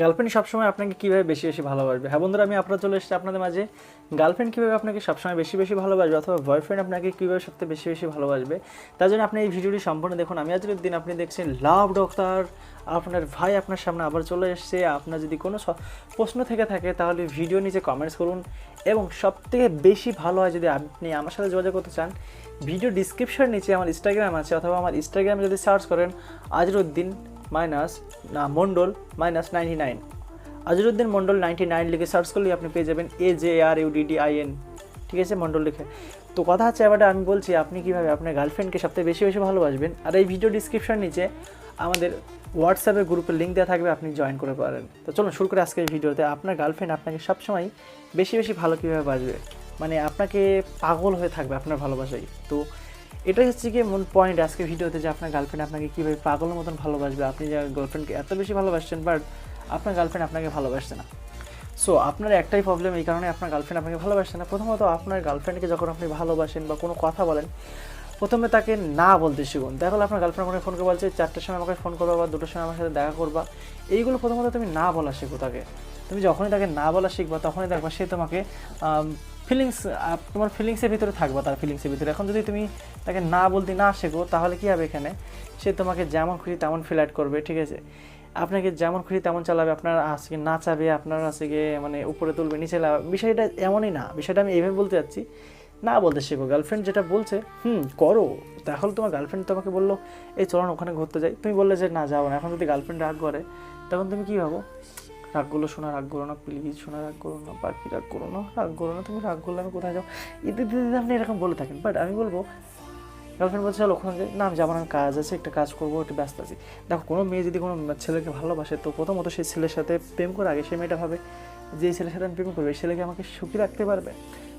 Girlfriend সবসময় আপনাকে কীভাবে বেশি বেশি ভালোবাসবে? হ্যাঁ বন্ধুরা, আমি আপনারা চলে এসেছি আপনাদের মাঝে। গার্লফ্রেন্ড কীভাবে আপনাকে সবসময় বেশি বেশি ভালোবাসবে অথবা বয়ফ্রেন্ড আপনাকে কীভাবে সবথেকে বেশি বেশি ভালোবাসবে? তার জন্য আপনি এই ভিডিওটি সম্পূর্ণ দেখুন। আমি আজকের দিন আপনি দেখছেন লাভ ডক্টর আপনার ভাই আপনার সামনে আবার চলে এসেছে। আপনার যদি কোনো প্রশ্ন থেকে থাকে, তাহলে ভিডিও নিচে কমেন্টস করুন। এবং সবথেকে বেশি ভালো হয় যদি আপনি আমার সাথে যোগাযোগ করতে চান ভিডিও ডিসক্রিপশন নিচে আমার ইনস্টাগ্রাম আছে, অথবা আমার ইনস্টাগ্রামে যদি সার্চ করেন, আজরুদ্দিন মাইনাস, না, Mondal minus ninety nine. Azharuddin Mondal ninety nine লিখে সার্চ করলেই আপনি পেয়ে যাবেন A J R U D I N ঠিক আছে, মন্ডল লিখে। তো কথা হচ্ছে, এবারে আমি বলছি, আপনি কীভাবে আপনার গার্লফ্রেন্ডকে সবথেকে বেশি বেশি ভালোবাসবেন? আর এই ভিডিও ডিসক্রিপশন নিচে আমাদের হোয়াটসঅ্যাপে গ্রুপের লিঙ্ক দেওয়া থাকবে, আপনি জয়েন করে পারেন। তো চলুন, শুরু করে আজকের এই ভিডিওতে আপনার গার্লফ্রেন্ড আপনাকে সবসময় বেশি বেশি ভালো কীভাবে বাসবে? মানে আপনাকে পাগল হয়ে থাকবে আপনার ভালোবাসাই তো এটাই হচ্ছে কি মূল পয়েন্ট আজকে ভিডিওতে যে আপনার গার্লফ্রেন্ড আপনাকে কীভাবে পাগলের মতন ভালোবাসবে। আপনি যে গার্লফ্রেন্ডকে এত বেশি ভালোবাসছেন বাট আপনার গার্লফ্রেন্ড আপনাকে ভালোবাসছে না। সো আপনার একটাই প্রবলেম এই কারণে আপনার গার্লফ্রেন্ড আপনাকে ভালোবাসছে না। প্রথমত, আপনার গার্লফ্রেন্ডকে যখন আপনি ভালোবাসেন বা কোনো কথা বলেন, প্রথমে তাকে না বলতে শিখুন। দেখা আপনার গার্লফ্রেন্ড আমাকে ফোন করে বলছে, চারটার সময় আমাকে ফোন করবা বা দুটোর সময় আমার সাথে দেখা করবা। এইগুলো প্রথমত তুমি না বলা শেখো তাকে। তুমি যখনই তাকে না বলা শিখবা, তখনই দেখবা সে তোমাকে ফিলিংস তোমার ফিলিংসের ভিতরে থাকবা, তার ফিলিংসের ভিতরে। এখন যদি তুমি তাকে না বলতে, না শেখো, তাহলে কী হবে এখানে? সে তোমাকে যেমন খুশি তেমন ফিল আউট করবে, ঠিক আছে? আপনাকে যেমন খুশি তেমন চালাবে, আপনার আজকে নাচাবে আপনার আজকে মানে উপরে তুলবে, নিচে লাগাবে, বিষয়টা এমনই না। বিষয়টা আমি এইভাবে বলতে চাচ্ছি না বলতে শেখো। গার্লফ্রেন্ড যেটা বলছে, হুম, করো। তাহলে তোমার গার্লফ্রেন্ড তোমাকে বলল, এই চলুন ওখানে ঘুরতে যাই। তুমি বললে যে, না যাও না। এখন যদি গার্লফ্রেন্ড রাগ করে, তখন তুমি কী ভাবো? রাগগুলো শোনা রাগ করো না প্লিজ শোনা রাগ করো না বাকি রাগ করো না, রাগ করো না, তুমি রাগ করলে আমি কোথায় যাও এতে দিদি আপনি এরকম বলে থাকেন বাট আমি বলব গার্লফ্রেন্ড বলছে, চলো ওখানে না, আমি যাব না কাজ আছে, একটা কাজ করব, একটু ব্যস্ত আছি। দেখো, কোনো মেয়ে যদি কোনো ছেলেকে ভালোবাসে, তো প্রথমত সেই ছেলের সাথে প্রেম করে আগে সেই মেয়েটা ভাবে, যে ছেলের সাথে আমি প্রেম করব, এই ছেলেকে আমাকে সুখী রাখতে পারবে?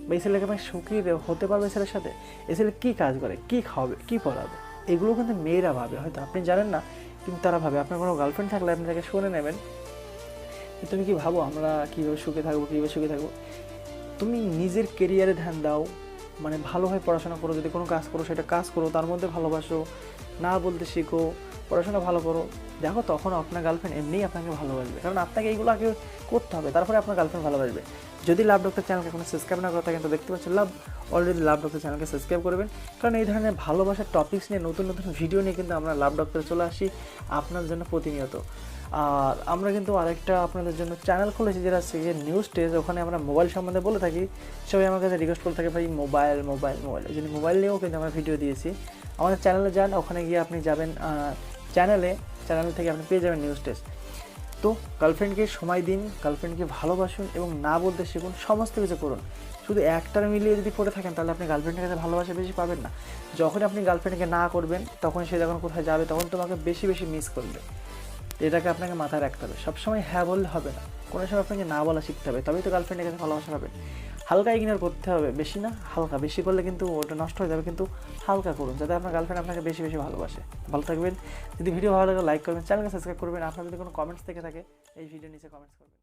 বা এই ছেলেকে আমাকে সুখী হতে পারবে ছেলের সাথে? এই ছেলে কী কাজ করে, কী খাওয়াবে, কী পড়াবে? এগুলো কিন্তু মেয়েরা ভাবে, হয়তো আপনি জানেন না, কিন্তু তারা ভাবে। আপনার কোনো গার্লফ্রেন্ড থাকলে আপনি তাকে শুনে নেবেন। তুমি কি ভাবো আমরা কীভাবে সুখে থাকব, কীভাবে সুখে থাকব? তুমি নিজের কেরিয়ারে ধ্যান দাও মানে ভালোভাবে পড়াশোনা করো, যদি কোনো কাজ করো সেটা কাজ করো, তার মধ্যে ভালোবাসো, না বলতে শেখো, পড়াশোনা ভালো করো, দেখো তখন আপনার গার্লফ্রেন্ড এমনিই আপনাকে ভালোবাসবে। কারণ আপনাকে এইগুলো আগে করতে হবে, তারপরে আপনার গার্লফ্রেন্ড ভালোবাসবে। যদি লাভ ডক্টর চ্যানেলকে কোনো সাবস্ক্রাইব না করে থাকেন তো দেখতে পাচ্ছেন লাভ অলরেডি লাভ ডক্টর চ্যানেলকে সাবস্ক্রাইব করবেন। কারণ এই ধরনের ভালোবাসার টপিক্স নিয়ে, নতুন নতুন ভিডিও নিয়ে কিন্তু আমরা লাভ ডক্টরে চলে আসি, আপনার জন্য প্রতিনিয়ত। আর আমরা কিন্তু আরেকটা আপনাদের জন্য চ্যানেল খুলেছি, যেটা হচ্ছে গিয়ে নিউজ টেজ ওখানে আমরা মোবাইল সম্বন্ধে বলে থাকি। সবাই আমার কাছে রিকোয়েস্ট করে থাকে, ভাই মোবাইল মোবাইল মোবাইল এই জন্য মোবাইল নিয়েও কিন্তু আমরা ভিডিও দিয়েছি। আমাদের চ্যানেলে যান, ওখানে গিয়ে আপনি যাবেন চ্যানেলে চ্যানেল থেকে আপনি পেয়ে যাবেন নিউজ টেস্ট তো গার্লফ্রেন্ডকে সময় দিন গার্লফ্রেন্ডকে ভালোবাসুন এবং না বলতে শিখুন, সমস্ত কিছু করুন। শুধু একটার মিলিয়ে যদি পড়ে থাকেন, তাহলে আপনি গার্লফ্রেন্ডের কাছে ভালোবাসা বেশি পাবেন না। যখন আপনি গার্লফ্রেন্ডকে না করবেন, তখন সে যখন কোথায় যাবে, তখন তোমাকে বেশি বেশি মিস করবে। এটাকে আপনাকে মাথায় রাখতে হবে। সবসময় হ্যাঁ বললে হবে না। কোনো সময় আপনাকে না বলা শিখতে হবে। তবেই তো গার্লফ্রেন্ডের কাছে ভালোবাসা হবে হালকা ইগনোর করতে হবে। বেশি না, হালকা। বেশি করলে কিন্তু ওটা নষ্ট হয়ে যাবে। কিন্তু হালকা করুন, যাতে আপনার গার্লফ্রেন্ড আপনাকে বেশি বেশি ভালোবাসে। ভালো থাকবেন। যদি ভিডিও ভালো লাগে লাইক করবেন। চ্যানেলকে সাবস্ক্রাইব করবেন। আপনার যদি কোনো কমেন্টস থেকে থাকে, এই ভিডিও নিচে কমেন্টস করবেন।